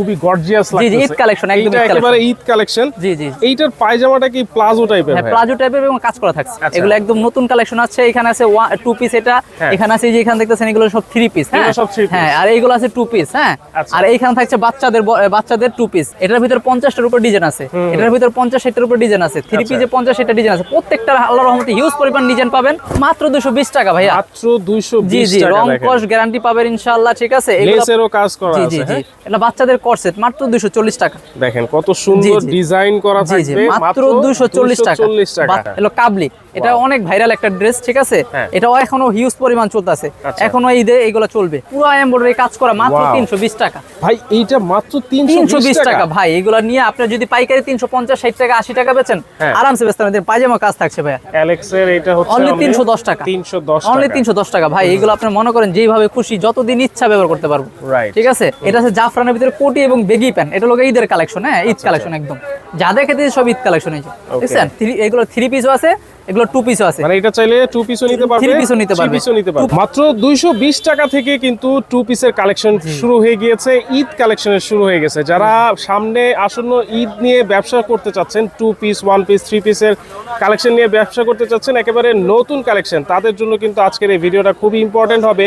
খুবই গর্জিয়াস জি ঈদ কালেকশন একদম একেবারে ঈদ কালেকশন জি জি। এইটার পায়জামাটা কি প্লাজো টাইপের হ্যাঁ প্লাজো টাইপের এবং কাজ করা থাকছে। আচ্ছা। এগুলো একদম নতুন কালেকশন আছে এখানে আছে টু পিস এটা। হ্যাঁ। এখানে আছে যে এখানে দেখতেছেন এগুলো সব থ্রি পিস হ্যাঁ সব piece। হ্যাঁ আর এইগুলো আছে টু পিস হ্যাঁ? আচ্ছা। আর এইখানে থাকছে বাচ্চাদের বাচ্চাদের টু পিস এটার ভিতরে পঞ্চাশটার উপর ডিজাইন আছে। এটার ভিতরে পঞ্চাশ ষাটের উপর ডিজাইন আছে। থ্রি। পিসে পঞ্চাশ ষাটটা ডিজাইন আছে। প্রত্যেকটা আল্লাহ রহমতে হিউজ পরিমাণ ডিজাইন পাবেন। মাত্র দুশো বিশ টাকা ভাইয়া। মাত্র 220 জি জি রং কস গ্যারান্টি পাবেন ইনশাআল্লাহ ঠিক আছে? এগুলো- লেসেরও কাজ করা জি জি জি। হ্যাঁ? এটা বাচ্চাদের করসেট মাত্র দুশো চল্লিশ টাকা। দেখেন কত সুন্দর। ডিজাইন করা থাকবে মাত্র দুশো চল্লিশ টাকা। 240 টাকা। এলো কাবলি। এটা অনেক ভাইরাল একটা ড্রেস ঠিক আছে? হ্যাঁ। এটাও এখনও হিউজ পরিমাণ চলতেছে। আচ্ছা। এখনও চলবে। পুরো এমব্রয়ডারি কাজ করা মাত্র Wow. তিনশো বিশ টাকা। ভাই এইটা মাত্র 320 টাকা। ভাই। এগুলো নিয়ে আপনি যদি পাইকারি তিনশো পঞ্চাশ ষাট টাকা আশি টাকা বেচেন হ্যাঁ। আরামসে বেচতে পায়জামা কাজ থাকছে ভাইয়া। অ্যালেক্সের এটা হচ্ছে অনলি তিনশো দশ টাকা। 310 টাকা। তিনশো দশ টাকা ভাই। এগুলো আপনি মনে করেন যেভাবে খুশি যতদিন ইচ্ছা ব্যবহার করতে পারব। ঠিক আছে? এটা জাফরানের ভিতরে কোটি এবং বেগি প্যান্ট এটা লোক ঈদের কালেকশন হ্যাঁ? আচ্ছা, ঈদ কালেকশন একদম। যা দেখে সব ঈদ কালেকশন হয়েছে। বুঝছেন? এগুলো থ্রি পিসও আছে এগুলো টু পিসও আছে। মানে এটা চাইলে টু পিসও নিতে পারবে Three piece ও নিতে পারবে। piece ও নিতে পারবে। মাত্র 220 টাকা থেকে কিন্তু টু পিসের কালেকশন শুরু হয়ে গিয়েছে ঈদ কালেকশনের শুরু হয়ে গেছে। যারা সামনে আসন্ন ঈদ নিয়ে ব্যবসা করতে চাচ্ছেন two piece one piece three পিসের কালেকশন নিয়ে ব্যবসা করতে চাচ্ছেন একেবারে নতুন কালেকশন তাদের জন্য কিন্তু আজকের এই ভিডিওটা খুবই ইম্পর্টেন্ট হবে।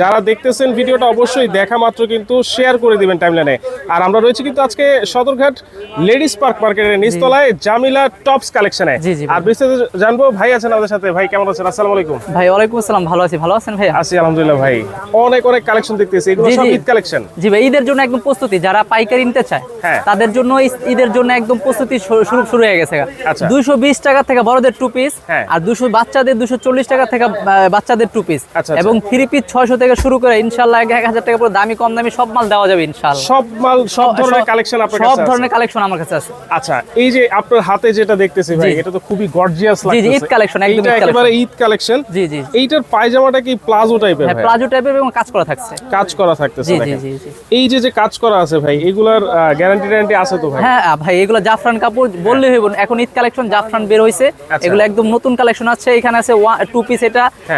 যারা দেখতেছেন ভিডিওটা অবশ্যই দেখা মাত্র কিন্তু শেয়ার করে দিবেন টাইমলাইনে আর আমরা রয়েছি কিন্তু আজকে সদরঘাট লেডিস পার্ক মার্কেটের নিচতলায় জামিলা টপস কালেকশনে। আর বিস্তারিত জানব ভাই আছেন আমাদের সাথে। ভাই কেমন আছেন? আসসালামু আলাইকুম। ভাই ওয়ালাইকুম আসসালাম। ভালো আছি ভালো আছেন ভাইয়া? আছি আলহামদুলিল্লাহ ভাই। অনেক অনেক কালেকশন দেখতেছি। এগুলো সব ঈদ কালেকশন জি ভাই ঈদের জন্য একদম প্রস্তুতি। যারা পাইকারি নিতে চায় হ্যাঁ। তাদের জন্য ঈদের জন্য একদম প্রস্তুতি শুরু শুরু হয়ে গেছে আচ্ছা। দুইশো বিশ টাকা থেকে বড়দের টু পিস হ্যাঁ। আর দুশো বাচ্চাদের দুশো চল্লিশ টাকা থেকে বাচ্চাদের টু পিস আচ্ছা, আচ্ছা। এবং থ্রি পিস ছয়শো থেকে শুরু করে ইনশাল্লাহ এক এক টাকা পুরো দামি কম দামি সব মাল দেওয়া যাবে ইনশাল্লাহ। সব মাল সব ধরনের সব- কালেকশন আপনার কাছে আছে? ধরনের কালেকশন আমার কাছে আছে। আচ্ছা এই যে আপনার হাতে যেটা দেখতেছি ভাই এটা তো খুবই গর্জিয়াস জি,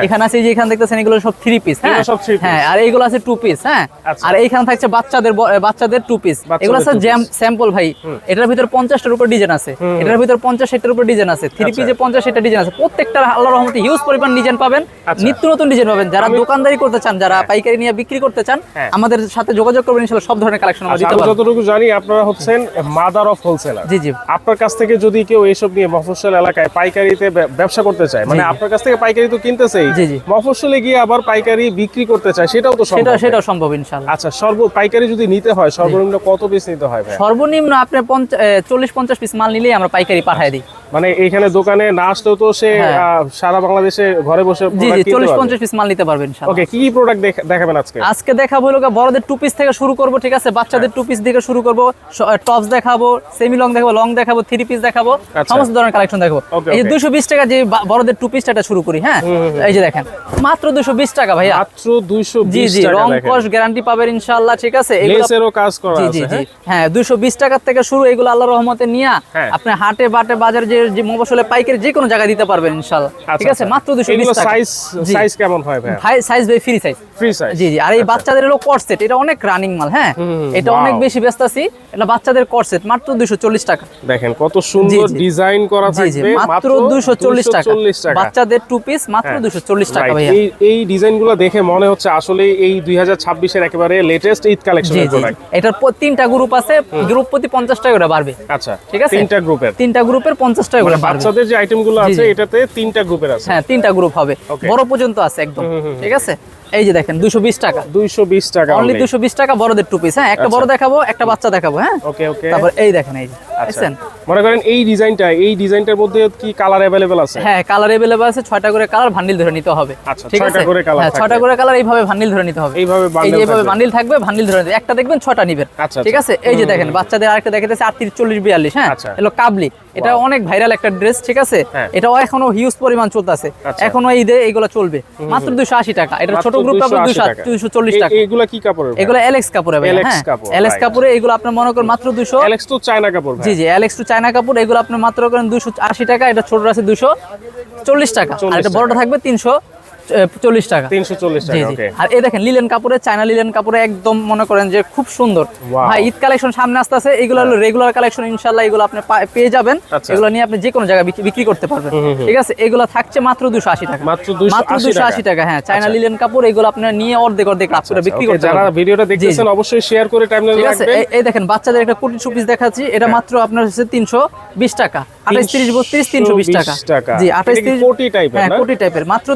এখানে আছে যে এখানে সব থ্রি পিস হ্যাঁ। আর আছে হ্যাঁ। আর এইখানে থাকছে বাচ্চাদের বাচ্চাদের টু পিস এগুলো আছে জ্যাম স্যাম্পল ভাই এটার ভিতর পঞ্চাশটার উপর ডিজাইন আছে। এটার ভিতর পঞ্চাশ 60 উপর ডিজাইন আছে। থ্রি পিসে পঞ্চাশ একটা ডিজাইন আছে প্রত্যেকটা আল্লাহ রহমতে হিউজ পরিমাণ ডিজাইন পাবেন। আচ্ছা। নিত্য নতুন ডিজাইন পাবেন। যারা দোকানদারি করতে চান যারা হ্যাঁ। পাইকারি নিয়ে বিক্রি করতে চান হ্যাঁ। আমাদের সাথে যোগাযোগ করবেন ইনশাল্লাহ সব ধরনের কালেকশন আমরা আচ্ছা, দিতে পারব। যতটুকু জানি আপনারা হচ্ছেন মাদার অফ হোলসেলার জি জি। আপনার কাছ থেকে যদি কেউ এইসব নিয়ে মফস্বল এলাকায় পাইকারিতে ব্যবসা করতে চায় মানে আপনার কাছ থেকে পাইকারি তো কিনতেছেই জি জি। মফস্বলে গিয়ে আবার পাইকারি বিক্রি করতে চায় সেটাও তো সম্ভব। সেটাও সম্ভব ইনশাআল্লাহ। আচ্ছা সর্ব পাইকারি যদি নিতে হয় সর্বনিম্ন কত পিস নিতে হয় ভাই সর্বনিম্ন আপনি 40 50 পিস মাল নিলেই আমরা পাইকারি পাঠিয়ে দিই। মানে এইখানে দোকানে না আসলেও তো সে হ্যাঁ। সারা বাংলাদেশে ঘরে বসে জি জি চল্লিশ পঞ্চাশ পিস মাল নিতে পারবেন ওকে কি কি প্রোডাক্ট দেখাবেন আজকে? আজকে দেখাবো হলো বড়দের টু পিস থেকে শুরু করব ঠিক আছে? বাচ্চাদের টু পিস থেকে শুরু করব টপস দেখাবো সেমি লং দেখাবো লং দেখাবো থ্রি পিস দেখাবো আচ্ছা। সমস্ত ধরনের কালেকশন দেখাবো। এই যে. দুশো বিশ টাকা যে বড়দের টু পিসটা শুরু করি হ্যাঁ? এই যে দেখেন মাত্র দুশো বিশ টাকা ভাই মাত্র 220 জি জি রং কস গ্যারান্টি পাবেন ইনশাল্লাহ ঠিক আছে? এগুলো কাজ করা জি জি জি। হ্যাঁ? হ্যাঁ দুশো বিশ টাকার থেকে শুরু এগুলো আল্লাহ রহমতে নিয়ে হ্যাঁ। আপনি হাটে বাটে বাজার যে যে মফসলে পাইকারি যে কোনো জায়গায় দিতে পারবেন ইনশাআল্লাহ ঠিক আছে? মাত্র দুশো বিশ এগুলো টাকা। সাইজ সাইজ কেমন হয় ভাই ভাই সাইজ ভাই ফ্রি সাইজ ফ্রি সাইজ জি জি। আর এই বাচ্চাদের হলো কর্সেট এটা অনেক রানিং মাল হ্যাঁ? এটা অনেক বেশি ব্যস্ত আছি। এটা বাচ্চাদের কর্সেট মাত্র দুশো চল্লিশ টাকা। দেখেন কত সুন্দর। ডিজাইন করা থাকবে মাত্র দুশো চল্লিশ টাকা। 240 টাকা। বাচ্চাদের টু পিস মাত্র হ্যাঁ। দুশো চল্লিশ টাকা ভাইয়া। এই এই ডিজাইনগুলো দেখে মনে হচ্ছে আসলে এই 2026 এর একেবারে লেটেস্ট ঈদ কালেকশনের প্রোডাক্ট এটার তিনটা গ্রুপ আছে। গ্রুপ প্রতি পঞ্চাশ টাকা করে বাড়বে। আচ্ছা। ঠিক আছে? তিনটা গ্রুপের তিনটা গ্রুপের পঞ্চাশ টাকা করে বাচ্চাদের যে আইটেমগুলো আছে এটাতে তিনটা গ্রুপের আছে। হ্যাঁ তিনটা গ্রুপ হবে। বড় পর্যন্ত আছে একদম। ঠিক আছে? এই যে দেখেন দুশো বিশ টাকা 220 টাকা অনলি দুশো বিশ টাকা বড়দের টু পিস হ্যাঁ একটা আচ্ছা। বড় দেখাবো একটা বাচ্চা দেখাবো হ্যাঁ ওকে ওকে তারপর এই দেখেন এই যে আচ্ছা দেখছেন মনে করেন এই ডিজাইনটা এই ডিজাইনটার মধ্যে কি কালার अवेलेबल আছে হ্যাঁ কালার এভেলেবল আছে ছয়টা করে কালার ভান্ডিল ধরে নিতে হবে আচ্ছা, ঠিক ছয়টা আছে করে colour হ্যাঁ ছয়টা থাকবে। করে কালার এইভাবে ভান্ডিল ধরে নিতে হবে এইভাবে এই bundle যে এইভাবে থাকবে। বান্ডিল থাকবে ভান্ডিল ধরে নিতে একটা দেখবেন ছয়টা নিবেন আচ্ছা, ঠিক আছে এই যে দেখেন বাচ্চাদের আরেকটা দেখাতেছে আটত্রিশ চল্লিশ বিয়াল্লিশ হ্যাঁ আচ্ছা। এলো কাবলি এটা অনেক ভাইরাল একটা ড্রেস ঠিক আছে হ্যাঁ। এটাও এখনো হিউজ পরিমাণ চলতেছে আচ্ছা। এখনো ঈদে এগুলো চলবে মাত্র দুশো আশি টাকা এটা ছোট 280 টাকা। কি এগুলো কাপড়ে ভাই হ্যাঁ। কাপড়, কাপড়ে এগুলো আপনার মনে করেন মাত্র দুশো অ্যালেক্স তো চায়না কাপড় জি জি অ্যালেক্স টু চায়না কাপড় এগুলো আপনি মাত্র করেন দুশো আশি টাকা এটা ছোট আছে দুশো চল্লিশ টাকা। আর 40 এটা বড়টা থাকবে তিনশো। চল্লিশ টাকা। তিনশো চল্লিশ টাকা আর এই দেখেন লিলেন কাপড়ে চায়না লিলেন কাপড়ে একদম মনে করেন যে খুব সুন্দর. ভাই ঈদ কালেকশন সামনে আসতে আছে এগুলো হলো রেগুলার কালেকশন ইনশাল্লাহ এগুলো আপনি পেয়ে যাবেন। আচ্ছা। এগুলো নিয়ে আপনি যে কোনো জায়গায় বিক্রি- করতে পারবেন। ঠিক আছে? এগুলো থাকছে মাত্র দুশো আশি টাকা। মাত্র দুশো আশি টাকা। হ্যাঁ। চায়না লিলেন কাপড় এগুলো আপনার নিয়ে অর্ধেক অর্ধেক লাভ করে বিক্রি করতে যারা ভিডিওটা দেখতেছেন অবশ্যই শেয়ার করে টাইমলাইনে ঠিক আছে। এই- দেখেন বাচ্চাদের একটা কোটি পিস দেখাচ্ছি এটা মাত্র আপনার হচ্ছে তিনশো বিশ টাকা। টাকা। জি আঠাইশ এটা কি তিরিশ কোটি type-এর, হ্যাঁ কোটি টাইপের মাত্র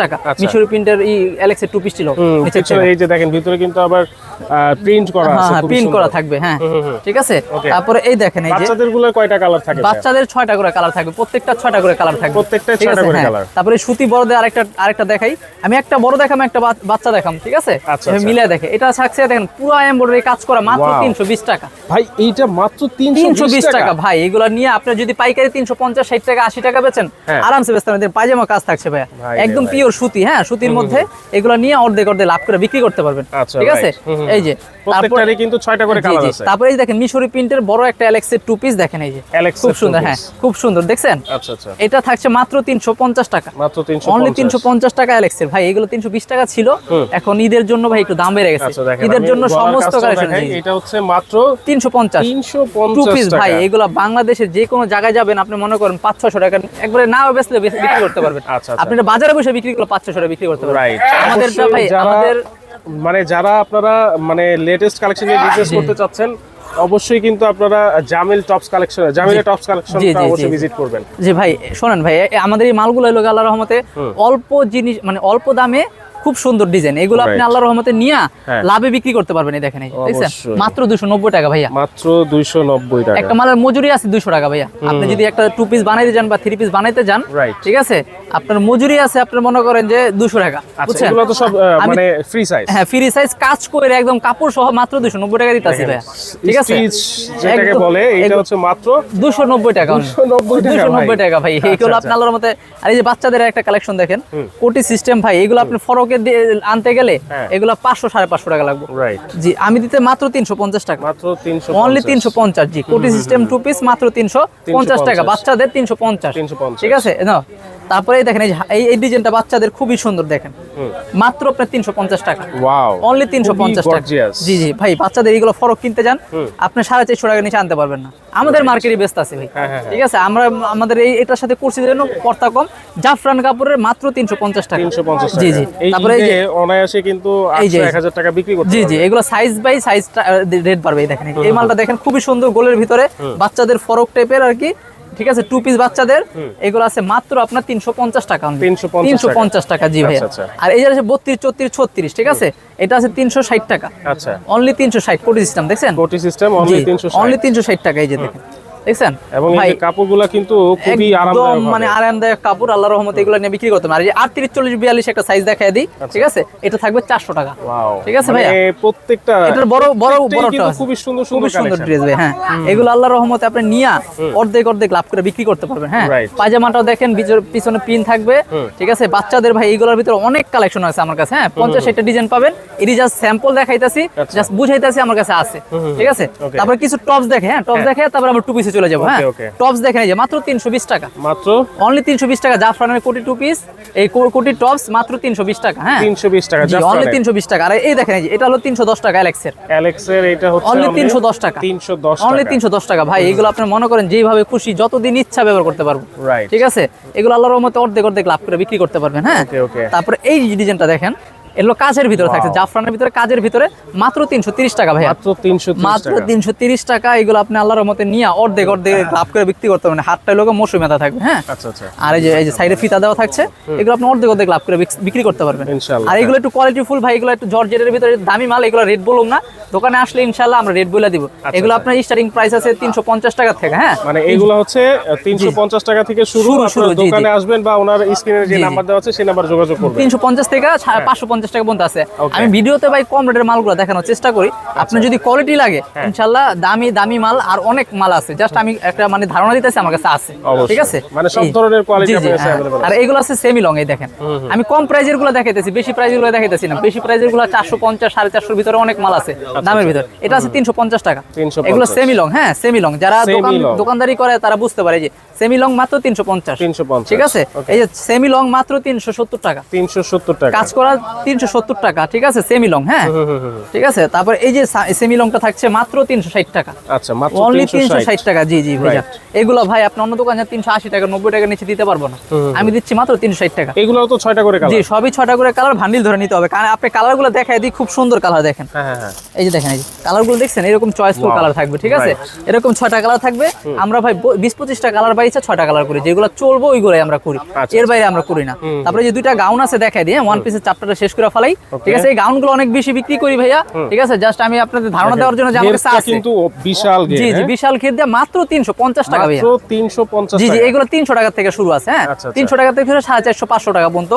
টাকা। মিশরি প্রিন্টের ই অ্যালেক্সের টু পিস ছিল হুম, নিচের পিছনে থেকে। এই যে দেখেন ভিতরে কিন্তু আবার প্রিন্ট করা আছে প্রিন্ট করা থাকবে হ্যাঁ। হুম, হুম। ঠিক আছে? তারপরে এই দেখেন এই যে বাচ্চাদেরগুলো কয়টা কালার থাকে বাচ্চাদের ছয়টা করে কালার থাকবে প্রত্যেকটা করে কালার থাকবে। করে হ্যাঁ। তারপরে সুতি বড়দের আরেকটা আরেকটা দেখাই। আমি একটা বড় দেখাম একটা বাচ্চা দেখাম ঠিক আছে? আচ্ছা, আচ্ছা। মিলিয়ে দেখে। এটা থাকছে দেখেন পুরো এমব্রয়ডারি কাজ করা মাত্র Wow. তিনশো বিশ টাকা। ভাই এইটা মাত্র তিনশো তিনশো বিশ টাকা ভাই। এগুলো নিয়ে আপনি যদি পাইকারি তিনশো পঞ্চাশ ষাট টাকা আশি টাকা বেচেন হ্যাঁ। আরামসে বেচতে পারেন পায়জামা কাজ থাকছে ভাইয়া। ভাই একদম পিওর সুতি হ্যাঁ? সুতির মধ্যে এগুলো নিয়ে অর্ধেক অর্ধেক লাভ করে বিক্রি করতে পারবেন। আচ্ছা, ঠিক আছে? এই যে তারপর কিন্তু ছয়টা করে কালার আছে। তারপরে এই দেখেন মিশরি প্রিন্টের বড় একটা অ্যালেক্সের টু পিস দেখেন এই যে। খুব সুন্দর হ্যাঁ খুব সুন্দর দেখছেন? আচ্ছা আচ্ছা। এটা থাকছে মাত্র তিনশো পঞ্চাশ টাকা। মাত্র তিনশো অনলি তিনশো পঞ্চাশ টাকা অ্যালেক্সের ভাই এগুলো তিনশো বিশ টাকা ছিল। এখন ঈদের জন্য ভাই একটু দাম বেড়ে গেছে। ঈদের জন্য সমস্ত কালেকশন এটা হচ্ছে মাত্র তিনশো পঞ্চাশ। তিনশো টু পিস ভাই এগুলো বাংলাদেশের যে কোনো জায়গায় যাবেন আপনি মনে করেন পাঁচ ছশো টাকা একবারে না বেচলে বিক্রি করতে পারবেন। আচ্ছা, আচ্ছা। আপনি বাজারে বসে বিক্রি করলে পাঁচ ছশো টাকা বিক্রি করতে পারবেন। আমাদের ভাই আমাদের মানে যারা আপনারা মানে লেটেস্ট কালেকশন নিয়ে বিজনেস করতে চাচ্ছেন অবশ্যই কিন্তু আপনারা জামিল টপস কালেকশন জামিলের টপস জি, কালেকশনটা অবশ্যই ভিজিট করবেন। যে ভাই শোনেন ভাই আমাদের এই মালগুলো হলো গিয়ে আল্লাহ রহমতে অল্প জিনিস মানে অল্প দামে খুব সুন্দর ডিজাইন। এগুলো আপনি Right. আল্লাহ রহমতে নিয়ে হ্যাঁ। লাভে বিক্রি করতে পারবেন এই দেখেন এই দেখছেন? মাত্র দুশো নব্বই টাকা ভাইয়া। মাত্র দুইশো নব্বই টাকা। একটা মালের মজুরি আছে দুশো টাকা ভাইয়া। আপনি যদি একটা টু পিস বানাইতে যান বা থ্রি পিস বানাইতে যান ঠিক আছে? আপনার মজুরি আছে আপনার মনে করেন যে দুশো টাকা। আচ্ছা বুঝছেন? এগুলো তো সব মানে ফ্রি সাইজ হ্যাঁ ফ্রি সাইজ কাজ করে একদম কাপড় সহ মাত্র দুশো নব্বই টাকা দিতেছি ভাইয়া। ঠিক আছে? যেটাকে বলে এটা হচ্ছে মাত্র দুশো নব্বই টাকা। 290 টাকা ভাই। টাকা ভাই। আচ্ছা, এইগুলো আচ্ছা। আপনি আল্লাহর মতে আর এই যে বাচ্চাদের একটা কালেকশন দেখেন কোটি সিস্টেম ভাই এগুলো আপনি ফরকে আনতে গেলে হ্যাঁ। এগুলো পাঁচশো সাড়ে পাঁচশো টাকা লাগবে। রাইট জি আমি দিতে মাত্র তিনশো পঞ্চাশ টাকা। মাত্র তিনশো অনলি তিনশো পঞ্চাশ জি। কোটি সিস্টেম টু পিস মাত্র তিনশো পঞ্চাশ টাকা। বাচ্চাদের তিনশো পঞ্চাশ। 350 ঠিক আছে? না তারপরে এই দেখেন এই এই ডিজাইনটা বাচ্চাদের খুবই সুন্দর দেখেন। মাত্র আপনার তিনশো পঞ্চাশ টাকা। ওয়াও অনলি তিনশো পঞ্চাশ টাকা। জি জি ভাই বাচ্চাদের এইগুলো ফরক কিনতে যান আপনি সাড়ে চারশো টাকা নিচে আনতে পারবেন না। আমাদের মার্কেটে ব্যস্ত আছে ভাই। হ্যাঁ, হ্যাঁ, ঠিক আছে আমরা আমাদের এই এটার সাথে করছি জন্য কর্তা কম। জাফরান কাপড়ের মাত্র তিনশো পঞ্চাশ টাকা। তিনশো পঞ্চাশ জি জি তারপরে এই যে অনায়াসে কিন্তু এই যে- টাকা বিক্রি করতে জি জি এগুলো সাইজ বাই সাইজ রেট বাড়বে দেখেন। এই মালটা দেখেন খুবই সুন্দর গোলের ভিতরে। বাচ্চাদের ফরক টাইপের আর কি ঠিক আছে? টু পিস বাচ্চাদের এগুলো আছে মাত্র আপনার তিনশো পঞ্চাশ টাকা তিনশো পঞ্চাশ টাকা। জি ভাইয়া। আচ্ছা, আচ্ছা। আর এই যে আছে বত্রিশ চৌত্রিশ ছত্রিশ ঠিক আছে? এটা আছে তিনশো ষাট টাকা। আচ্ছা। অনলি তিনশো ষাট কোটি সিস্টেম দেখছেন? কোটি সিস্টেম অনলি তিনশো ষাট। টাকা এই যে দেখেন। দেখছেন? এবং এই কাপড়গুলা কিন্তু খুবই আরামদায়ক মানে আরামদায়ক কাপড় আল্লাহ রহমতে এগুলো নিয়ে বিক্রি করতে পারে আর এই আটত্রিশ চল্লিশ বিয়াল্লিশ একটা সাইজ দেখায় দিই ঠিক আছে? এটা থাকবে চারশো টাকা। ঠিক আছে মানে প্রত্যেকটা এটার বড় বড় বড়টা সুন্দর সুন্দর সুন্দর ড্রেস ভাই হ্যাঁ। এগুলো আল্লাহর রহমতে আপনি নিয়া অর্ধেক অর্ধেক লাভ করে বিক্রি করতে পারবেন হ্যাঁ। পায়জামাটাও দেখেন পিছনে পিন থাকবে ঠিক আছে? বাচ্চাদের ভাই এইগুলোর ভিতরে অনেক কালেকশন আছে আমার কাছে হ্যাঁ। পঞ্চাশ ষাটটা ডিজাইন পাবেন এটি জাস্ট স্যাম্পল দেখাইতাছি আচ্ছা। জাস্ট বুঝাইতাছি আমার কাছে আছে ঠিক আছে? তারপর কিছু টপস দেখে হ্যাঁ টপস দেখে তারপর আমরা টু পিসে চলে যাব হ্যাঁ? টপস দেখেন এই যে মাত্র তিনশো বিশ টাকা। মাত্র? অনলি তিনশো বিশ টাকা জাফরানের কোটি টু পিস এই কোটি টপস মাত্র তিনশো বিশ টাকা হ্যাঁ? তিনশো বিশ টাকা অনলি তিনশো বিশ টাকা। আর এই দেখেন এটা হলো তিনশো দশ টাকা অ্যালেক্সের অ্যালেক্সের এটা হচ্ছে অনলি তিনশো দশ টাকা। তিনশো দশ অনলি তিনশো দশ টাকা। ভাই এগুলো আপনি মনে করেন যেভাবে খুশি যতদিন ইচ্ছা ব্যবহার করতে পারব। ঠিক আছে? এগুলো আল্লাহর রহমতে অর্ধেক অর্ধেক লাভ করে বিক্রি করতে পারবেন হ্যাঁ. তারপরে এই ডিজাইনটা দেখেন এগুলো কাজের ভিতরে থাকছে জাফরানের ভিতরে কাজের ভিতরে মাত্র তিনশো তিরিশ টাকা ভাই মাত্র তিনশো মাত্র তিনশো তিরিশ টাকা এগুলো আপনি আল্লাহর মতে নিয়ে অর্ধেক অর্ধেক লাভ করে বিক্রি করতে পারবেন। হাতটায় লোক মৌসুমি মেধা থাকবে হ্যাঁ? আচ্ছা আচ্ছা। আর এই যে এই যে সাইডে ফিতা দেওয়া থাকছে এগুলো আপনি অর্ধেক অর্ধেক লাভ করে বিক্রি করতে পারবেন। আর এগুলো একটু কোয়ালিটি ফুল ভাই এগুলো একটু জর্জেটের ভিতরে দামি মাল এগুলো রেট বলুন না। দোকানে আসলে ইনশাল্লাহ আমরা রেট বলে দিব। এগুলো আপনার স্টার্টিং প্রাইস আছে তিনশো পঞ্চাশ টাকা থেকে হ্যাঁ? মানে এইগুলো হচ্ছে তিনশো পঞ্চাশ টাকা থেকে শুরু। দোকানে আসবেন বা ওনার স্ক্রিনে যে। নাম্বার দেওয়া আছে সেই নাম্বার যোগাযোগ করবেন। তিনশো পঞ্চাশ থেকে পাঁচশো পঞ্চাশ পঞ্চাশ টাকা পর্যন্ত আছে। আমি ভিডিওতে ভাই কম রেটের মালগুলো দেখানোর চেষ্টা করি। আপনি যদি কোয়ালিটি লাগে ইনশাল্লাহ দামি দামি মাল আর অনেক মাল আছে। জাস্ট আমি একটা মানে ধারণা দিতেছি আমার কাছে আছে। ঠিক আছে? মানে সব ধরনের কাছে হ্যাঁ। আর এগুলো আছে সেমি লং এই দেখেন। আমি কম প্রাইজেরগুলো দেখাইতেছি বেশি প্রাইজেরগুলো দেখাইতেছি না। বেশি প্রাইজেরগুলো চারশো পঞ্চাশ সাড়ে চারশোর ভিতরে অনেক মাল আছে দামের ভিতরে। এটা আছে তিনশো পঞ্চাশ টাকা। এগুলো সেমি লং হ্যাঁ সেমি লং যারা দোকান দোকানদারি করে তারা বুঝতে পারে যে সেমি লং মাত্র তিনশো পঞ্চাশ। ঠিক আছে? এই যে সেমি লং মাত্র তিনশো সত্তর টাকা। তিনশো সত্তর টাকা। কাজ করা তিনশো সত্তর টাকা ঠিক আছে? সেমি লং হ্যাঁ ঠিক আছে? তারপর এই যে সেমি লংটা থাকছে মাত্র তিনশো ষাট টাকা। আচ্ছা অনলি তিনশো তিনশো ষাট টাকা জি জি ভাইয়া। এগুলো ভাই আপনি অন্য দোকানে তিনশো আশি টাকা নব্বই টাকা নিচে দিতে পারব না। আমি দিচ্ছি মাত্র তিনশো ষাট টাকা। এগুলো তো ছয়টা করে জি কালার সবই ছটা করে কালার ভান্ডিল ধরে নিতে হবে। কারণ আপনি কালারগুলো দেখাই দিই খুব সুন্দর কালার দেখেন। হ্যাঁ হ্যাঁ হ্যাঁ। এই যে দেখেন এই যে কালারগুলো দেখছেন এরকম চয়েসফুল Wow. কালার থাকবে ঠিক আছে? এরকম ছয়টা কালার থাকবে। আমরা ভাই বিশ পঁচিশটা কালার বাইছে ছয়টা কালার করি। যেগুলো চলবো ওইগুলোই আমরা করি। আচ্ছা, এর বাইরে আমরা করি না। তারপরে যে দুইটা গাউন আছে দেখাই দিয়ে ওয়ান পিসের চাপটাটা শেষ করে ফেলাই ঠিক আছে? এই গাউনগুলো অনেক বেশি বিক্রি করি ভাইয়া ঠিক আছে? জাস্ট আমি আপনাদের ধারণা দেওয়ার জন্য যে আমার কাছে আছে। কিন্তু বিশাল জি জি হ্যাঁ? বিশাল ক্ষেত দিয়ে মাত্র তিনশো পঞ্চাশ টাকা ভাইয়া। মাত্র তিনশো পঞ্চাশ জি জি এগুলো তিনশো টাকা থেকে শুরু আছে হ্যাঁ? আচ্ছা, আচ্ছা। তিনশো টাকা থেকে শুরু সাড়ে চারশো পাঁচশো টাকা পর্যন্ত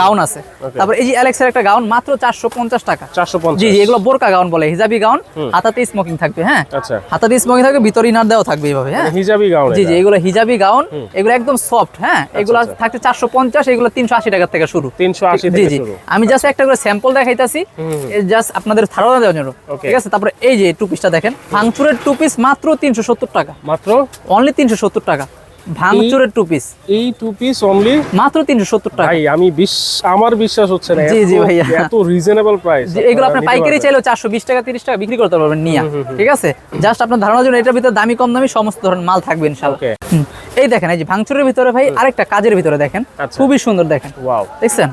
গাউন আছে। তারপর এই যে অ্যালেক্সের একটা গাউন মাত্র চারশো পঞ্চাশ টাকা। চারশো পঞ্চাশ। জি জি এগুলো বোরকা গাউন বলে হিজাবি গাউন হাতাতে স্মোকিং থাকবে হ্যাঁ? আচ্ছা। হাতাতে স্মোকিং থাকবে ভিতর ইনার দেওয়া থাকবে এইভাবে হ্যাঁ? হিজাবি গাউন জি জি এগুলো হিজাবি গাউন এগুলো একদম সফট হ্যাঁ? এগুলো আচ্ছা। থাকছে চারশো পঞ্চাশ এগুলো তিনশো আশি টাকা থেকে শুরু। 380 জি থেকে জি। শুরু। আমি জাস্ট একটা করে স্যাম্পল দেখাইতাছি। জাস্ট আপনাদের ধারণা দেওয়ার জন্য। ঠিক আছে? তারপরে এই যে টু পিসটা দেখেন ফাংচুরের টু পিস মাত্র তিনশো সত্তর টাকা। মাত্র? অনলি তিনশো সত্তর টাকা। ভাঙচুরের টু পিস এই টু পিস অনলি মাত্র তিনশো সত্তর টাকা। ভাই আমি বিশ আমার বিশ্বাস হচ্ছে না জি, জি ভাইয়া। এত রিজনেবল প্রাইস এগুলো আপনার পাইকারি চাইলেও চারশো বিশ টাকা তিরিশ টাকা বিক্রি করতে পারবেন নিয়ে। ঠিক আছে? জাস্ট আপনার ধারণার জন্য এটার ভিতরে দামি কম দামি সমস্ত ধরনের মাল থাকবে. হুম। এই দেখেন এই যে ভাঙচুরের ভিতরে ভাই আরেকটা কাজের ভিতরে দেখেন। আচ্ছা। খুবই সুন্দর দেখেন। ওয়াও দেখছেন?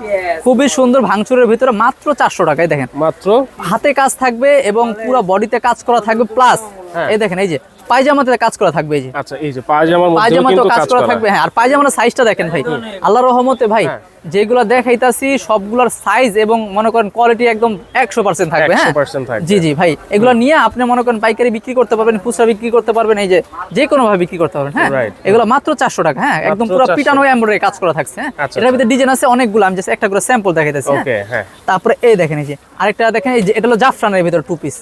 খুবই সুন্দর ভাঙচুরের ভিতরে মাত্র চারশো টাকায় দেখেন। মাত্র? হাতে কাজ থাকবে এবং পুরো বডিতে কাজ করা থাকবে প্লাস হ্যাঁ। এই দেখেন এই যে পায়জামাতে কাজ করা থাকবে এই যে। আচ্ছা এই যে পায়জামার মধ্যে পায়জামাতেও কিন্তু কাজ করা থাকবে। হ্যাঁ আর পায়জামার সাইজটা দেখেন ভাই। আল্লাহ রহমতে ভাই হ্যাঁ। যেগুলো দেখাইতাছি সবগুলোর সাইজ এবং মনে করেন কোয়ালিটি একদম একশো পার্সেন্ট থাকবে হ্যাঁ? 100% থাকবে। জি জি ভাই এগুলো নিয়ে আপনি মনে করেন পাইকারি বিক্রি করতে পারবেন খুচরা বিক্রি করতে পারবেন এই যে যে কোনো ভাবে বিক্রি করতে পারবেন হ্যাঁ? এগুলো মাত্র চারশো টাকা হ্যাঁ? একদম পুরো পিটানো এমব্রয়ডারি কাজ করা থাকছে হ্যাঁ? আচ্ছা, এটার ভিতরে ডিজাইন আছে অনেকগুলো আমি জাস্ট একটা করে স্যাম্পল দেখাইতেছি হ্যাঁ? ওকে হ্যাঁ। তারপরে এই দেখেন এই যে আরেকটা দেখেন এই যে এটা হলো জাফরানের ভিতরে টু পিস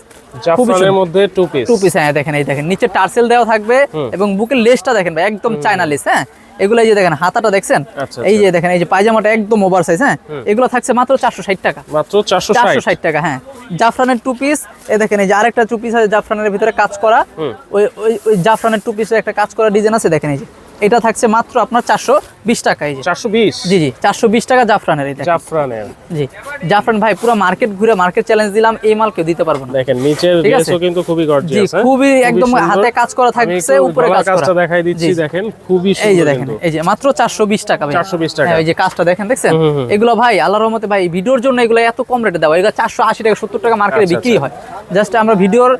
জাফরানের মধ্যে টু পিস টু পিস হ্যাঁ দেখেন এই দেখেন নিচে টার্সেল দেওয়া থাকবে এবং বুকের লেসটা দেখেন ভাই একদম চায়না লেস হ্যাঁ? এগুলো এই যে দেখেন হাতাটা দেখছেন? আচ্ছা, এই যে দেখেন এই যে পায়জামাটা একদম ওভার সাইজ হ্যাঁ? এগুলো থাকছে মাত্র চারশো ষাট টাকা। মাত্র চারশো ষাট। টাকা হ্যাঁ। জাফরানের টু পিস এ দেখেন এই যে আরেকটা টু পিস আছে জাফরানের ভিতরে কাজ করা। ওই ওই ওই জাফরানের টু পিসের একটা কাজ করা ডিজাইন আছে দেখেন এই যে। এটা থাকছে মাত্র আপনার চারশো বিশ টাকা চারশো বিশ? জি জি চারশো বিশ টাকা জাফরানের দেখেন। জাফরানের। জি জাফরান ভাই পুরো মার্কেট ঘুরে মার্কেট চ্যালেঞ্জ দিলাম এই মাল কেউ দিতে পারব না। দেখেন নিচের ড্রেসও কিন্তু খুবই জি গর্জিয়াস খুবই একদম হাতে কাজ করা থাকছে উপরে কাজ করা। কাজটা দেখাই দিচ্ছি দেখেন খুবই এই যে দেখেন এই যে মাত্র চারশো বিশ টাকা ভাই। 420 টাকা। হ্যাঁ, এই যে কাজটা দেখেন দেখছেন। এগুলো ভাই আল্লাহর রহমতে ভাই ভিডিওর জন্য এগুলো এত কম রেটে দেওয়া এগুলো চারশো আশি টাকা সত্তর টাকা মার্কেটে আচ্ছা, বিক্রি হয়। জাস্ট আমরা ভিডিওর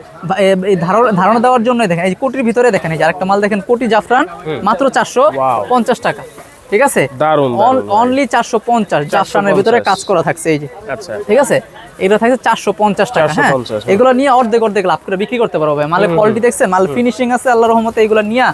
ধারণা দেওয়ার জন্য দেখেন এই কোটির ভিতরে দেখেন এই যে আরেকটা মাল দেখেন কোটি জাফরান মাত্র চারশো পঞ্চাশ টাকা ঠিক আছে? অনলি চারশো পঞ্চাশ জাফরানের ভিতরে কাজ করা থাকছে এই যে আচ্ছা। ঠিক আছে? এগুলো থাকছে চারশো পঞ্চাশ টাকা হ্যাঁ? 450, এগুলো নিয়ে অর্ধেক অর্ধেক লাভ করে বিক্রি করতে পারব মালের কোয়ালিটি দেখছেন? মাল ফিনিশিং আছে আল্লাহ রহমতে এগুলো নিয়ে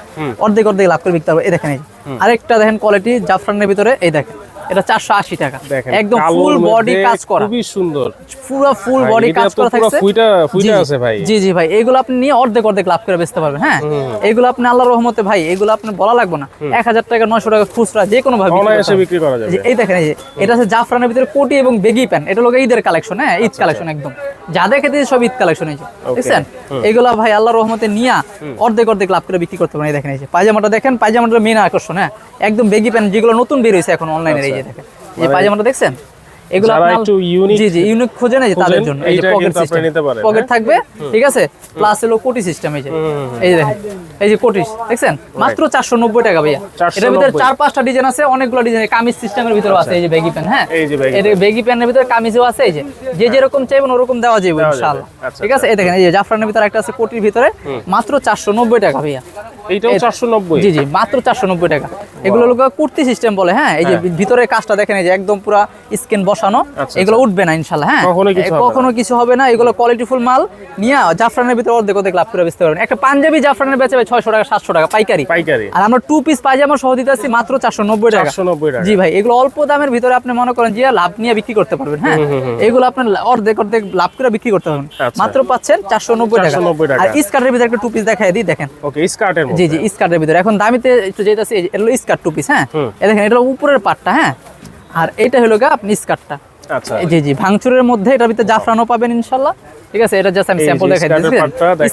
অর্ধেক অর্ধেক লাভ করে বিকতে পারব এই দেখেন এই আরেকটা দেখেন কোয়ালিটি জাফরানের ভিতরে এই দেখেন। এটা চারশো আশি টাকা। একদম ফুল বডি কাজ করা। খুবই সুন্দর। পুরো ফুল বডি কাজ করা পুরো থাকছে। ফুইটা- ফুইটা জি, জি। আছে ভাই। জি জি ভাই। এগুলো আপনি নিয়ে অর্ধেক অর্ধেক লাভ করে বেচতে পারবেন হ্যাঁ? এগুলো আপনি আল্লাহর রহমতে ভাই এগুলো আপনি বলা লাগবে না। এক হাজার টাকা নয়শো টাকা খুচরা যে কোনো ভাবে বিক্রি অনায়াসে বিক্রি করা যাবে। এই দেখেন এই এটা হচ্ছে জাফরানের ভিতরে কোটি এবং বেগি প্যান এটা লোক ঈদের কালেকশন হ্যাঁ? ঈদ কালেকশন একদম। যা দেখে সব ঈদ কালেকশন হয়েছে। যে দেখছেন এগুলা ভাই আল্লাহ রহমতে নিয়া অর্ধেক অর্ধেক লাভ করে বিক্রি করতে পারেন এই দেখেন এই যে। পায়জামাটা দেখেন পায়জামাটা মেন আকর্ষণ হ্যাঁ? একদম বেগি প্যান্ট যেগুলো নতুন বের হয়েছে এখন অনলাইনে এই যে দেখেন। এই মানে পায়জামাটা দেখছেন? এগুলো একটু unique জি জি ইউনিক খোঁজে না যে তাদের জন্য। এই যে পকেট সিস্টেম পকেট হ্যাঁ? থাকবে ঠিক আছে? প্লাস হলো কোটি সিস্টেম এই যে। এই যে এই যে কোটি দেখছেন? মাত্র চারশো নব্বই টাকা ভাইয়া। 490 এটার ভিতরে চার পাঁচটা ডিজাইন আছে অনেকগুলো ডিজাইন কামিজ সিস্টেমের ভিতরে আছে এই যে বেগি হ্যাঁ? এই যে baggy এটা বেগি ভিতরে কামিজও আছে এই যে। যে যেরকম চাইবেন ওরকম দেওয়া যাবে ইনশাআল্লাহ। আচ্ছা, ঠিক আছে? এই দেখেন এই যে জাফরানের ভিতরে একটা আছে কোটির ভিতরে মাত্র চারশো নব্বই টাকা ভাইয়া। এইটাও এই- 490 জি জি মাত্র চারশো নব্বই টাকা। এগুলো লোক কুর্তি সিস্টেম বলে হ্যাঁ? এই যে ভিতরে কাজটা দেখেন এই যে একদম পুরো স্ক্রিন বসানো আচ্ছা, এগুলো উঠবে না ইনশাল্লাহ হ্যাঁ? কখনো কিছু হবে না। এগুলো কোয়ালিটিফুল মাল। নিয়ে জাফরানের ভিতরে অর্ধেক অর্ধেক লাভ করে বেচতে পারবেন। একটা পাঞ্জাবি জাফরানের বেচে ছয়শো টাকা সাতশো টাকা পাইকারি। পাইকারি। আর আমরা টু পিস পায়জামা সহ দিতে আসছি মাত্র চারশো নব্বই টাকা। জি ভাই এগুলো অল্প দামের ভিতরে আপনি মনে করেন যে লাভ নিয়ে বিক্রি করতে পারবেন হ্যাঁ? এগুলো আপনার অর্ধেক অর্ধেক লাভ করে বিক্রি করতে পারবেন। আচ্ছা। মাত্র পাচ্ছেন চারশো নব্বই টাকা। 490 টাকা। আর স্কার্টের ভিতরে একটা টু পিস দেখাই দিই দেখেন। ওকে স্কার্টের জি জি স্কার্টের ভিতরে। এখন দামিতে একটু যেতেছে এটা হলো স্কার্ট টু পিস হ্যাঁ? দেখেন এটা উপরের পাটটা হ্যাঁ? আর এটা হলো গা আপনি স্কার্টটা। আচ্ছা। জি জি ভাঙচুরের মধ্যে এটার ভিতরে জাফরানও পাবেন ইনশাল্লাহ। ঠিক আছে এটা জাস্ট আমি স্যাম্পল দেখাই দিচ্ছি।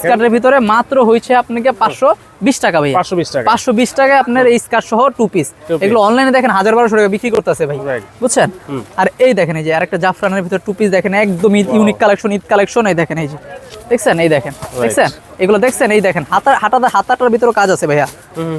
স্কার্টের ভিতরে মাত্র হয়েছে আপনাকে পাঁচশো বিশ টাকা ভাই 520 টাকা। পাঁচশো বিশ টাকায় আপনার এই স্কার্ট সহ টু পিস এগুলো অনলাইনে দেখেন হাজার বারোশো টাকা বিক্রি করতেছে ভাই। বুঝছেন? আর এই দেখেন এই যে আরেকটা জাফরানের ভিতরে টু পিস দেখেন একদম ইউনিক কালেকশন ঈদ কালেকশন এই দেখেন এই যে। দেখছেন? এই দেখেন। দেখছেন? এগুলো দেখছেন? এই দেখেন হাতা হাতাটা হাতাটার ভিতরে কাজ আছে ভাইয়া।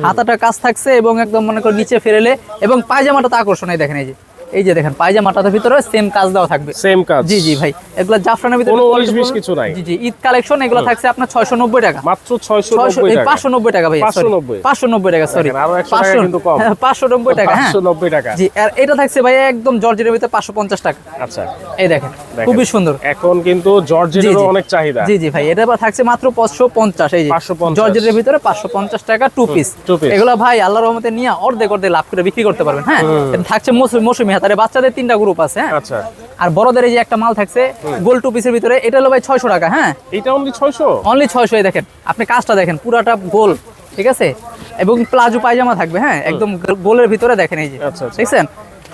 হাতাটা কাজ থাকছে এবং একদম মনে করো নিচে ফেরেলে এবং পায়জামাটা তো আকর্ষণ এই দেখেন এই যে। এই যে দেখেন পায়জামাটার ভিতরে সেম কাজ দেওয়া থাকবে। সেম কাজ। জি জি ভাই এগুলো জাফরানের ভিতরে কোনো 19 full- কিছু নাই। জি জি ঈদ কালেকশন এগুলো থাকছে আপনার ছয়শো নব্বই টাকা। মাত্র 690 এই টাকা। পাঁচশো নব্বই টাকা ভাই 590 পাঁচশো নব্বই টাকা সরি আরও 100 টাকা কিন্তু কম। পাঁচশো নব্বই টাকা হ্যাঁ। 590 টাকা। জি আর এটা থাকছে ভাই একদম জর্জের ভিতরে পাঁচশো পঞ্চাশ টাকা। আচ্ছা। এই দেখেন। খুবই সুন্দর। এখন কিন্তু জর্জেটেরও। অনেক চাহিদা। জি জি ভাই এটা থাকছে মাত্র পাঁচশো পঞ্চাশ এই যে 550 জর্জেটের ভিতরে পাঁচশো পঞ্চাশ টাকা টু পিস এগুলো ভাই আল্লাহ রহমতে নিয়ে অর্ধেক অর্ধেক লাভ করে বিক্রি করতে পারবেন হ্যাঁ। থাকছে মৌসুমি মৌসুমি হাতারে বাচ্চাদের তিনটা গ্রুপ আছে হ্যাঁ? আচ্ছা। আর বড়দের এই যে একটা মাল থাকছে গোল টু পিসের ভিতরে এটা হলো ভাই ছয়শো টাকা হ্যাঁ? এটা অনলি 600 অনলি ছয়শো দেখেন আপনি কাজটা দেখেন পুরাটা গোল ঠিক আছে? এবং প্লাজো পায়জামা থাকবে হ্যাঁ? একদম গোলের ভিতরে দেখেন এই যে আচ্ছা, আচ্ছা। দেখছেন?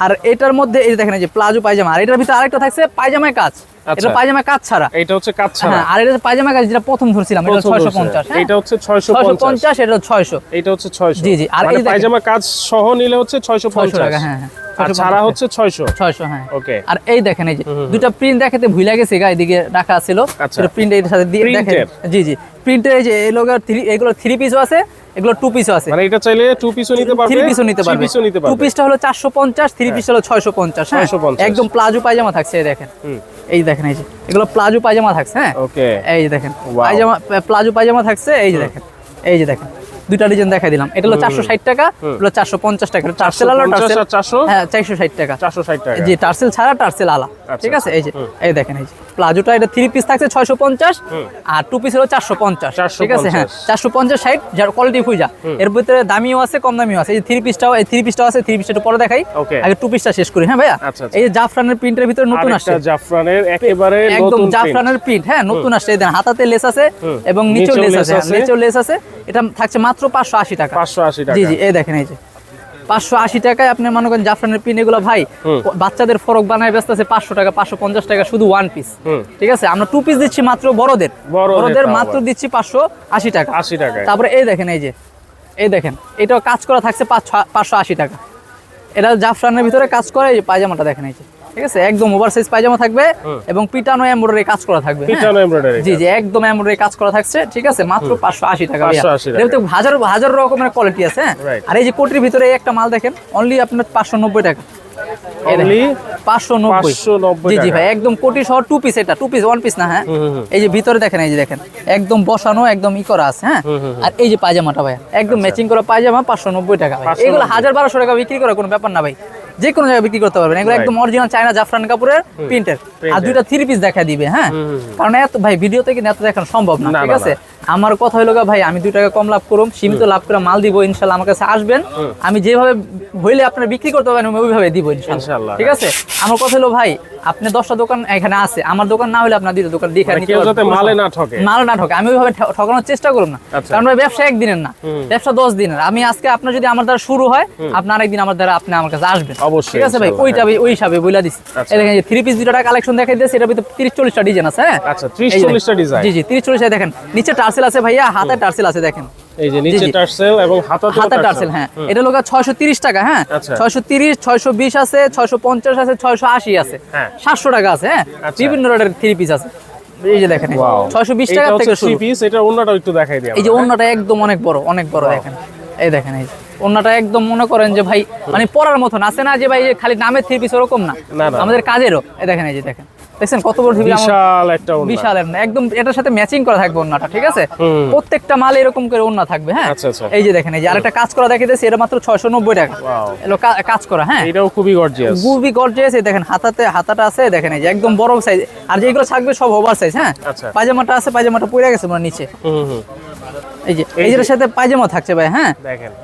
আর এটার মধ্যে এই যে দেখেন এই যে প্লাজো পায়জামা আর এটার ভিতরে আরেকটা থাকছে পায়জামায় কাজ। এটা পায়জামা কাজ ছাড়া। এটা হচ্ছে কাজ ছাড়া। হ্যাঁ আর এটা পায়জামা কাজ যেটা প্রথম ধরছিলাম এটা প্রথম ছয়শো ধরছে। পঞ্চাশ এটা হচ্ছে 650 পঞ্চাশ। এটা ছয়শো। এটা হচ্ছে 600 জি, জি, আর মানে এই পায়জামা কাজ সহ নিলে হচ্ছে ছয়শো 650 টাকা হ্যাঁ হ্যাঁ। 650 ছাড়া হচ্ছে 600 ছয়শো হ্যাঁ। ওকে। আর এই দেখেন এই যে দুটা প্রিন্ট দেখাতে ভুলে গেছে গা এদিকে রাখা ছিল। সেটা প্রিন্ট এর সাথে দিয়ে দেখেন। জি জি। প্রিন্টের এই যে এই লোগো এগুলো থ্রি পিসও আছে এগুলো টু পিসও আছে। মানে এটা চাইলে টু পিসও নিতে পারবে থ্রি পিসও নিতে পারবে। টু পিসটা হলো চারশো পঞ্চাশ থ্রি পিস হলো ছয়শো পঞ্চাশ হ্যাঁ। 650 একদম প্লাজো পায়জামা থাকছে এই দেখেন। এই দেখেন এই যে এগুলো প্লাজো পায়জামা থাকছে হ্যাঁ। ওকে এই যে দেখেন. পায়জামা প্লাজো পায়জামা থাকছে এই যে দেখেন। এই যে দেখেন। দুইটা ডিজাইন দেখাই দিলাম। এটা হলো চারশো ষাট টাকা হলো চারশো পঞ্চাশ টাকা। টার্সেল আলো টার্সেল 400 হ্যাঁ চারশো ষাট টাকা। 460 টাকা। জি টার্সেল ছাড়া টার্সেল আলা। ঠিক আছে? এই যে এই দেখেন এই যে। প্লাজোটা এটা থ্রি পিস থাকছে ছয়শো পঞ্চাশ আর টু পিস হলো চারশো পঞ্চাশ। ঠিক আছে? হ্যাঁ চারশো পঞ্চাশ ষাট যার কোয়ালিটি ফুইজা এর ভিতরে দামিও আছে কম দামিও আছে। এই যে থ্রি পিসটাও এই থ্রি পিসটাও আছে থ্রি পিসটা একটু পরে দেখাই। আগে টু পিসটা শেষ করি হ্যাঁ ভাইয়া? আচ্ছা, আচ্ছা। এই যে জাফরানের প্রিন্টের ভিতরে নতুন আসছে। জাফরানের একেবারে একদম জাফরানের প্রিন্ট হ্যাঁ নতুন আসছে। এই দেন হাতাতে লেস আছে এবং নিচেও লেস হ্যাঁ, আছে। নিচেও লেস আছে। এটা থাকছে মাত্র পাঁচশো আশি টাকা। 580 টাকা জি জি এই দেখেন এই যে। পাঁচশো আশি টাকায় আপনি মনে করেন জাফরানের পিন এগুলো ভাই বাচ্চাদের ফরক বানায় ব্যস্ত আছে পাঁচশো টাকা পাঁচশো পঞ্চাশ টাকা শুধু ওয়ান পিস ঠিক আছে? আমরা টু পিস দিচ্ছি মাত্র বড়দের। বড়দের মাত্র দিচ্ছি পাঁচশো আশি টাকা। 80 টাকায়। তারপরে এই দেখেন এই যে। এই দেখেন এটাও কাজ করা থাকছে পাঁচশো আশি টাকা। এটা জাফরানের ভিতরে কাজ করে এই যে পায়জামাটা দেখেন এই যে। ঠিক আছে? একদম ওভার সাইজ পায়জামা থাকবে এবং পিটানো এমব্রয়ডারি কাজ করা থাকবে? পিটানো এমব্রয়ডারি জি জি একদম এমব্রয়ডারি কাজ করা থাকছে ঠিক আছে? মাত্র পাঁচশো আশি টাকা ভাইয়া। 580 টাকা। এর ভিতরে হাজার হাজার রকমের কোয়ালিটি আছে হ্যাঁ? আর এই যে কোটির ভিতরে এই একটা মাল দেখেন অনলি আপনার পাঁচশো নব্বই টাকা। Only পাঁচশো 590 জি জি ভাই একদম কোটি সহ টু পিস এটা টু পিস ওয়ান পিস না হ্যাঁ? এই যে ভিতরে দেখেন এই যে দেখেন একদম বসানো একদম ই করা আছে হ্যাঁ? আর এই যে পায়জামাটা ভাই একদম আচ্ছা। ম্যাচিং করা পায়জামা পাঁচশো নব্বই টাকা ভাই। এগুলো হাজার বারোশো টাকা বিক্রি করা কোনো ব্যাপার না ভাই। যে কোনো জায়গায় বিক্রি করতে পারবেন। এগুলো একদম অরিজিনাল চায়না জাফরান কাপড়ের প্রিন্টের আর দুইটা থ্রি পিস দেখা দিবে হ্যাঁ? কারণ এত ভাই ভিডিওতে কিন্তু এত দেখানো সম্ভব না ঠিক আছে? আমার কথা হলো ভাই আমি দুই টাকা কম লাভ করুম সীমিত লাভ করে মাল দিব ইনশাল্লাহ আমার কাছে আসবেন। আমি যেভাবে হইলে আপনারা বিক্রি করতে পারেন আমি ওইভাবে দিব ইনশাল্লাহ। ঠিক আছে? আমার কথা হলো ভাই আপনি দশটা দোকান এখানে আছে আমার দোকান না হলে আপনার দুইটা দোকান দেখে মানে নিতে মালে না ঠকে। মাল না ঠকে আমি ওইভাবে ঠকানোর চেষ্টা করুন না। আচ্ছা। কারণ ভাই ব্যবসা একদিনের না ব্যবসা দশ দিনের। আমি আজকে আপনার যদি আমার দ্বারা শুরু হয় আপনার আরেকদিন আমার দ্বারা আপনি আমার কাছে আসবেন। অবশ্যই, ঠিক আছে ভাই ওইটা ওই হিসাবে বইলা দিছি। আচ্ছা। এই দেখেন থ্রি পিস দুটা কালেকশন দেখাই দিয়েছে এটার ভিতরে তিরিশ চল্লিশটা ডিজাইন আছে হ্যাঁ? আচ্ছা 30 এই 40 টা ডিজাইন জি জি তিরিশ চল্লিশটা দেখেন নিচে টার্সেল আছে ভাইয়া হাতে টার্সেল আছে দেখেন। এই যে নিচে। টার্সেল এবং হাতাতে হাতে টার্সেল। হ্যাঁ। এটা লোক ছয়শো তিরিশ টাকা হ্যাঁ? আচ্ছা। ছয়শো তিরিশ ছয়শো বিশ আছে ছয়শো পঞ্চাশ আছে ছয়শো আশি আছে। হ্যাঁ। সাতশো টাকা আছে হ্যাঁ? আচ্ছা। বিভিন্ন রেটের থ্রি পিস আছে। এই যে দেখেন ওয়াও ছয়শো বিশ টাকা থেকে শুরু। পিস এটা অন্যটাও একটু দেখাই দিই এই যে অন্যটা একদম অনেক বড় অনেক বড় দেখেন। এই দেখেন এই। অন্যটা একদম মনে করেন যে ভাই মানে পড়ার মতন। আছে না যে ভাই খালি নামের থ্রি পিস ওরকম না। আমাদের কাজেরও। এই দেখেন এই যে দেখেন। দেখছেন কত বড় ঢিবি বিশাল একটা একদম এটার সাথে ম্যাচিং করা থাকবে ওন্নাটা ঠিক আছে। প্রত্যেকটা মাল এরকম করে ওন্না থাকবে হ্যাঁ? আচ্ছা, আচ্ছা। এই যে দেখেন এই যে আরেকটা কাজ করা এটা মাত্র ছয়শো নব্বই টাকা। এলো কাজ করা হ্যাঁ? এটাও খুবই গর্জিয়াস গুবি গর্জিয়াস এই দেখেন হাতাতে হাতাটা আছে দেখেন এই যে একদম বড় সাইজ আর যেগুলো থাকবে সব ওভার সাইজ হ্যাঁ? আচ্ছা। পাজামাটা আছে পাজামাটা পরে গেছে মানে নিচে। হুম হুম। এই যে এই যেটার সাথে পায়জামা থাকছে ভাই হ্যাঁ?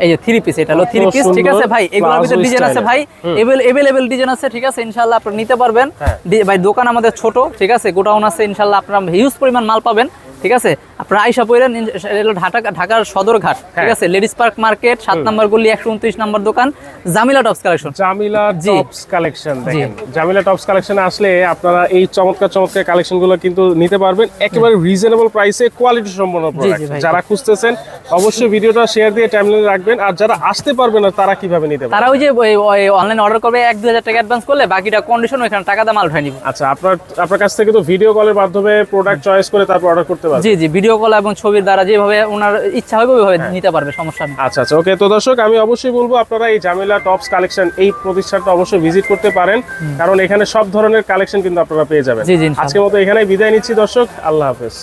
এই যে থ্রি পিস এটা হলো থ্রি পিস ঠিক আছে ভাই? এগুলোর ভিতরে ডিজাইন আছে ভাই। এভেলেবেল ডিজাইন আছে ঠিক আছে? ইনশাআল্লাহ আপনারা নিতে পারবেন। হ্যাঁ। ভাই দোকান আমাদের ছোট ঠিক আছে? গোডাউন আছে ইনশাআল্লাহ আপনারা হিউজ পরিমাণ মাল পাবেন। ঠিক আছে? আপনারা আইসা পড়েন ঢাকা ঢাকার সদরঘাট ঠিক হ্যাঁ। আছে? লেডিস পার্ক মার্কেট সাত নম্বর গলি একশো উনত্রিশ নম্বর দোকান Jamila tops collection. Jamila tops collection দেখেন। জামিলা টপস কালেকশনে আসলে আপনারা এই চমৎকার চমৎকার কালেকশনগুলো কিন্তু নিতে পারবেন। একেবারে রিজনেবল প্রাইসে কোয়ালিটি সম্পন্ন প্রোডাক্ট যারা খুঁজতেছেন অবশ্যই ভিডিওটা শেয়ার দিয়ে টাইমলাইনে রাখবেন। আর যারা আসতে পারবে না তারা কীভাবে নিতে পারবে? তারা ওই যে অনলাইন অর্ডার করবে এক দুই হাজার টাকা অ্যাডভান্স করলে বাকিটা কন্ডিশন ওইখানে টাকা মাল উঠাই নিব। আচ্ছা আপনার আপনার কাছ থেকে তো ভিডিও কলের মাধ্যমে প্রোডাক্ট চয়েস করে তারপর অর্ডার করতে জি জি ভিডিও কল এবং ছবির দ্বারা যেভাবে ওনার ইচ্ছা হবে ওইভাবে নিতে পারবে সমস্যা নেই। আচ্ছা আচ্ছা ওকে তো দর্শক আমি অবশ্যই বলব আপনারা এই জামিলা টপস কালেকশন এই প্রতিষ্ঠানটা অবশ্যই ভিজিট করতে পারেন। কারণ এখানে সব ধরনের কালেকশন কিন্তু আপনারা পেয়ে যাবেন। আজকের মতো এখানে বিদায় নিচ্ছি দর্শক আল্লাহ হাফেজ।